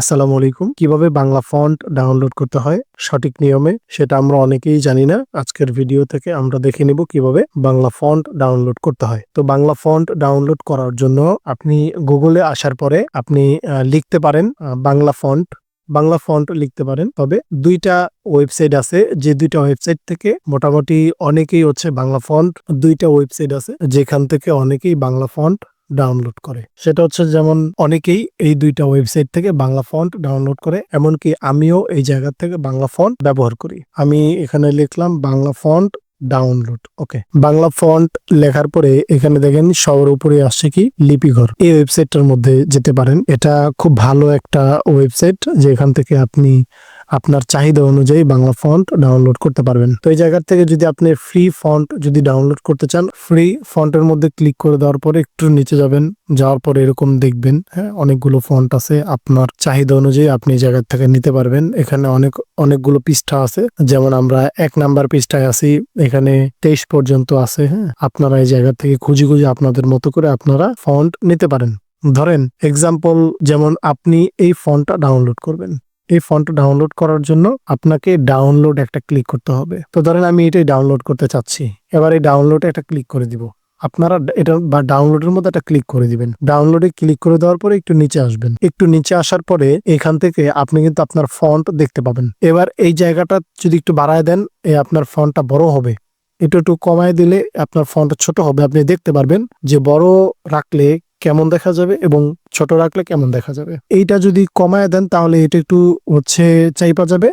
আসসালামু আলাইকুম। কীভাবে বাংলা ফন্ট ডাউনলোড করতে হয়? সঠিক নিয়মে? সেটা আমরা অনেকেই জানি না। আজকের ভিডিও থেকে আমরা দেখে নিব কীভাবে বাংলা ফন্ট ডাউনলোড করতে হয়। তো বাংলা ফন্ট ডাউনলোড করার জন্য আপনি গুগলে আসার পরে আপনি লিখতে পারেন বাংলা ফন্ট। বাংলা ফন্ট লিখতে পারেন। তবে দুইটা ওয়েবসাইট আছে। যে দুইটা ওয়েবসাইট থেকে মোটামুটি অনেকেই হচ্ছে বাংলা ফন্ট, দুইটা ওয়েবসাইট আছে। যেখান থেকে অনেকেই বাংলা ফন্ট ডাউনলোড করে। সেটা হচ্ছে যেমন অনেকেই এই দুইটা ওয়েবসাইট থেকে বাংলা ফন্ট ডাউনলোড করে, এমনকি আমিও এই জায়গা থেকে বাংলা ফন্ট ব্যবহার করি। আমি এখানে লিখলাম Bangla font download okay Bangla font লেখার পরে এখানে দেখেন সবার উপরে আসছে কি? লিপিঘর। এই ওয়েবসাইটটার মধ্যে যেতে পারেন। এটা খুব ভালো একটা ওয়েবসাইট যেখান থেকে আপনি আপনার চাহিদা অনুযায়ী বাংলা ফন্ট ডাউনলোড করতে পারবেন। তো এই জায়গার থেকে যদি আপনি ফ্রি ফন্ট যদি ডাউনলোড করতে চান ফ্রি ফন্টের মধ্যে ক্লিক করে দেওয়ার পরে একটু নিচে যাবেন, যাওয়ার পরে এরকম দেখবেন হ্যাঁ অনেকগুলো ফন্ট আছে, আপনার চাহিদা অনুযায়ী আপনি এই জায়গার থেকে নিতে পারবেন। এখানে অনেক, অনেকগুলো পৃষ্ঠা আছে, যেমন আমরা এক নাম্বার পৃষ্ঠায় আছি, এখানে তেইশ পর্যন্ত আছে হ্যাঁ আপনারা এই জায়গা থেকে খুঁজে খুঁজে আপনাদের মতো করে আপনারা ফন্ট নিতে পারেন। ধরেন এক্সাম্পল যেমন আপনি এই ফন্টটা ডাউনলোড করবেন। এই ফন্টটা ডাউনলোড করার জন্য আপনাকে ডাউনলোড একটা ক্লিক করতে হবে। তো ধরেন আমি এটাই ডাউনলোড করতে চাচ্ছি। এবার এই ডাউনলোডে একটা ক্লিক করে দিব। আপনারা এটা বা ডাউনলোডের মধ্যে একটা ক্লিক করে দিবেন। ডাউনলোডে ক্লিক করে দেওয়ার পরে একটু নিচে আসবেন। একটু নিচে আসার পরে এখান থেকে আপনি কিন্তু আপনার ফন্ট দেখতে পাবেন। এবার এই জায়গাটা যদি একটু বাড়ায় দেন, এই আপনার ফন্টটা বড় হবে। একটু একটু কমায় দিলে আপনার ফন্টটা ছোট হবে। আপনি দেখতে পারবেন যে বড় রাখলে কেমন দেখা যাবে এবং ছোট রাখলে কেমন দেখা যাবে? এইটা যদি কমায় দেন তাহলে এটা একটু হচ্ছে চাইপা যাবে।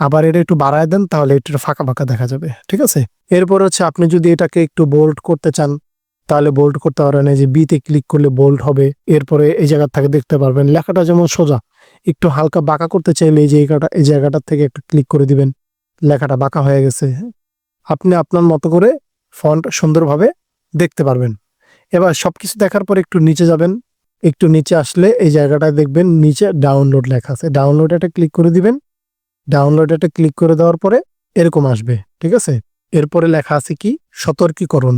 আবার এটা একটু বাড়ায় দেন তাহলে একটু ফাঁকা ফাঁকা দেখা যাবে। ঠিক আছে? এরপর হচ্ছে আপনি যদি এটাকে একটু বোল্ড করতে চান, তাহলে বোল্ড করতে পারবেন এই যে বিতে ক্লিক করলে বোল্ড হবে। এরপরে এই জায়গা থেকে দেখতে পারবেন লেখাটা যেমন সোজা। একটু হালকা বাঁকা করতে চাইলে এই জায়গাটা এই জায়গাটা থেকে একটু ক্লিক করে দিবেন। লেখাটা বাঁকা হয়ে গেছে। আপনি আপনার মতো করে ফন্ট সুন্দরভাবে দেখতে পারবেন। এবার সবকিছু দেখার পর একটু নিচে যাবেন। একটু নিচে আসলে এই জায়গাটায় দেখবেন নিচে ডাউনলোড লেখা আছে। ডাউনলোড একটা ক্লিক করে দিবেন। ডাউনলোড একটা ক্লিক করে দেওয়ার পরে এরকম আসবে, ঠিক আছে? এরপরে লেখা আছে কি? সতর্কীকরণ।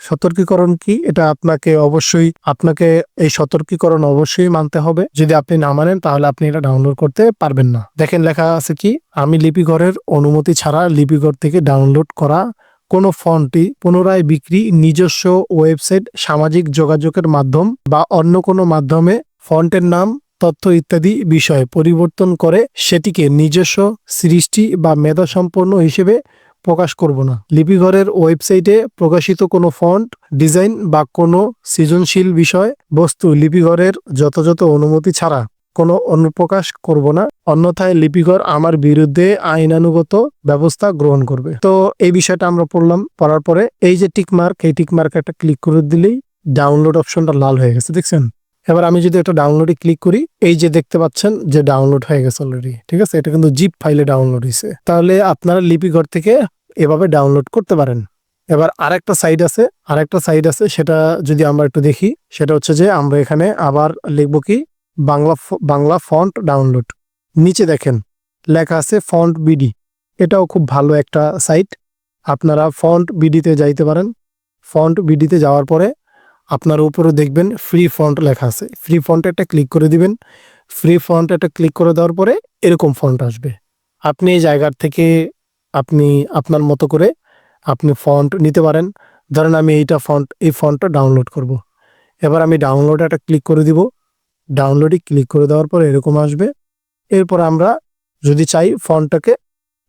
সতর্কীকরণ কি? এটা আপনাকে অবশ্যই, আপনাকে এই সতর্কীকরণ অবশ্যই মানতে হবে। যদি আপনি না মানেন, তাহলে আপনি এটা ডাউনলোড করতে পারবেন না। দেখেন লেখা আছে কি? আমি লিপিঘরের অনুমতি ছাড়া লিপিঘর থেকে ডাউনলোড করা কোনো ফন্টটি পুনরায় বিক্রি নিজস্ব ওয়েবসাইট সামাজিক যোগাযোগের মাধ্যম বা অন্য কোনো মাধ্যমে ফন্টের নাম, তথ্য ইত্যাদি বিষয় পরিবর্তন করে সেটিকে নিজস্ব সৃষ্টি বা মেধাসম্পন্ন হিসেবে প্রকাশ করব না। লিপিঘরের ওয়েবসাইটে প্রকাশিত কোনো ফন্ট, ডিজাইন বা কোনো সৃজনশীল বিষয়, বস্তু লিপিঘরের যথাযথ অনুমতি ছাড়া। কোনো অনুপ্রকাশ করব না, অন্যথায় লিপিঘর আমার বিরুদ্ধে আইনানুগত ব্যবস্থা গ্রহণ করবে। তো এই বিষয়টা আমরা পড়লাম, পড়ার পরে এই যে টিকমার্ক এই টিকমার্ক একটা ক্লিক করে দিলেই ডাউনলোড অপশনটা লাল হয়ে গেছে, দেখছেন? এবার আমি যদি একটা ডাউনলোডে ক্লিক করি, এই যে দেখতে পাচ্ছেন যে ডাউনলোড হয়ে গেছে অলরেডি ঠিক আছে? এটা কিন্তু জিপ ফাইলে ডাউনলোড হয়েছে। তাহলে আপনারা লিপিঘর থেকে এভাবে ডাউনলোড করতে পারেন। এবার আরেকটা সাইড আছে, আরেকটা সাইড আছে, সেটা যদি আমরা একটু দেখি, সেটা হচ্ছে যে আমরা এখানে আবার লিখব কি? বাংলা বাংলা ফন্ট ডাউনলোড নিচে দেখেন, লেখা আছে ফন্ট বিডি এটাও খুব ভালো একটা সাইট আপনারা ফন্ট বিডিতে যাইতে পারেন। ফন্ট বিডিতে যাওয়ার পরে আপনার উপরে দেখবেন ফ্রি ফন্ট লেখা আছে। ফ্রি ফন্ট একটা ক্লিক করে দিবেন। ফ্রি ফন্ট একটা ক্লিক করে দেওয়ার পরে এরকম ফন্ট আসবে। আপনি এই জায়গার থেকে আপনি, আপনার মতো করে আপনি ফন্ট নিতে পারেন। ধরেন আমি এইটা ফন্ট এই ফন্টটা ডাউনলোড করব। এবার আমি ডাউনলোড একটা ক্লিক করে দিব। ডাউনলোডে ক্লিক করে দেওয়ার পর এরকম আসবে। এরপর আমরা যদি চাই ফন্টটাকে,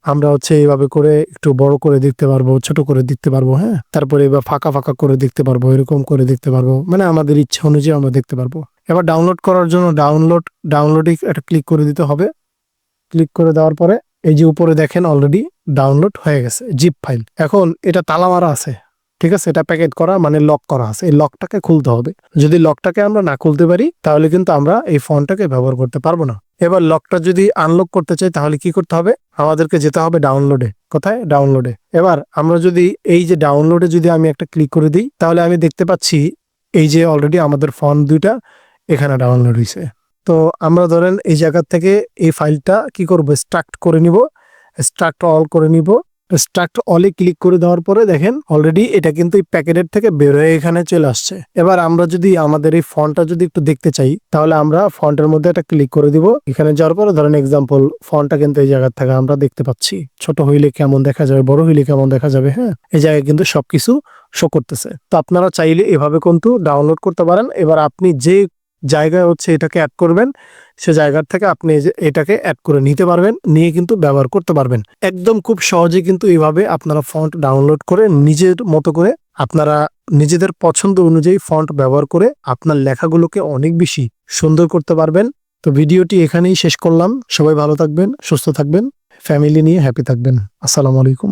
আমরা হচ্ছে এইভাবে করে একটু বড় করে দেখতে পারব, ছোট করে দেখতে পারব হ্যাঁ? তারপরে এবার ফাঁকা ফাঁকা করে দেখতে পারব, এরকম করে দেখতে পারব। মানে আমাদের ইচ্ছা অনুযায়ী আমরা দেখতে পারব। এবার ডাউনলোড করার জন্য ডাউনলোড ডাউনলোডে একটা ক্লিক করে দিতে হবে। ক্লিক করে দেওয়ার পরে এই যে উপরে দেখেন অলরেডি ডাউনলোড হয়ে গেছে জিপ ফাইল এখন এটা তালা মারা আছে। ঠিক আছে? এটা প্যাকেট করা মানে লক করা আছে। এই লকটাকে খুলতে হবে। যদি লকটাকে আমরা না খুলতে পারি, তাহলে কিন্তু আমরা এই ফোনটাকে ব্যবহার করতে পারব না। এবার লকটা যদি আনলক করতে চাই, তাহলে কি করতে হবে? আমাদেরকে যেতে হবে ডাউনলোডে কোথায়? ডাউনলোডে এবার আমরা যদি এই যে ডাউনলোডে যদি আমি একটা ক্লিক করে দিই, তাহলে আমি দেখতে পাচ্ছি এই যে অলরেডি আমাদের ফোন দুইটা এখানে ডাউনলোড হয়েছে তো আমরা ধরেন এই জায়গা থেকে এই ফাইলটা কি করব? স্ট্রাক্ট করে নিব। স্ট্রাক্ট অল করে নিব। স্ট্রাক্ট অলে ক্লিক করে দেওয়ার পরে দেখেন অলরেডি এটা কিন্তু এই প্যাকেটের থেকে বের হয়ে এখানে চলে আসছে। এবার আমরা যদি আমাদের এই ফন্টটা যদি একটু দেখতে চাই, তাহলে আমরা ফন্টের মধ্যে একটা ক্লিক করে দিব। এখানে যাওয়ার পরে ধরেন এক্সাম্পল ফন্টটা কিন্তু এই জায়গার থেকে আমরা দেখতে পাচ্ছি। ছোট হইলে কেমন দেখা যাবে, বড় হইলে কেমন দেখা যাবে হ্যাঁ? এই জায়গায় কিন্তু সবকিছু শো করতেছে। তো আপনারা চাইলে এভাবে কিন্তু ডাউনলোড করতে পারেন। এবার আপনি যে জায়গায় হচ্ছে এটাকে অ্যাড করবেন, সে জায়গার থেকে আপনি এটাকে অ্যাড করে নিতে পারবেন, নিয়ে কিন্তু ব্যবহার করতে পারবেন। একদম খুব সহজে কিন্তু এইভাবে আপনারা ফন্ট ডাউনলোড করে নিজের মতো করে আপনারা নিজেদের পছন্দ অনুযায়ী ফন্ট ব্যবহার করে আপনার লেখাগুলোকে অনেক বেশি সুন্দর করতে পারবেন। তো ভিডিওটি এখানেই শেষ করলাম। সবাই ভালো থাকবেন, সুস্থ থাকবেন ফ্যামিলি নিয়ে হ্যাপি থাকবেন। আসসালামু আলাইকুম।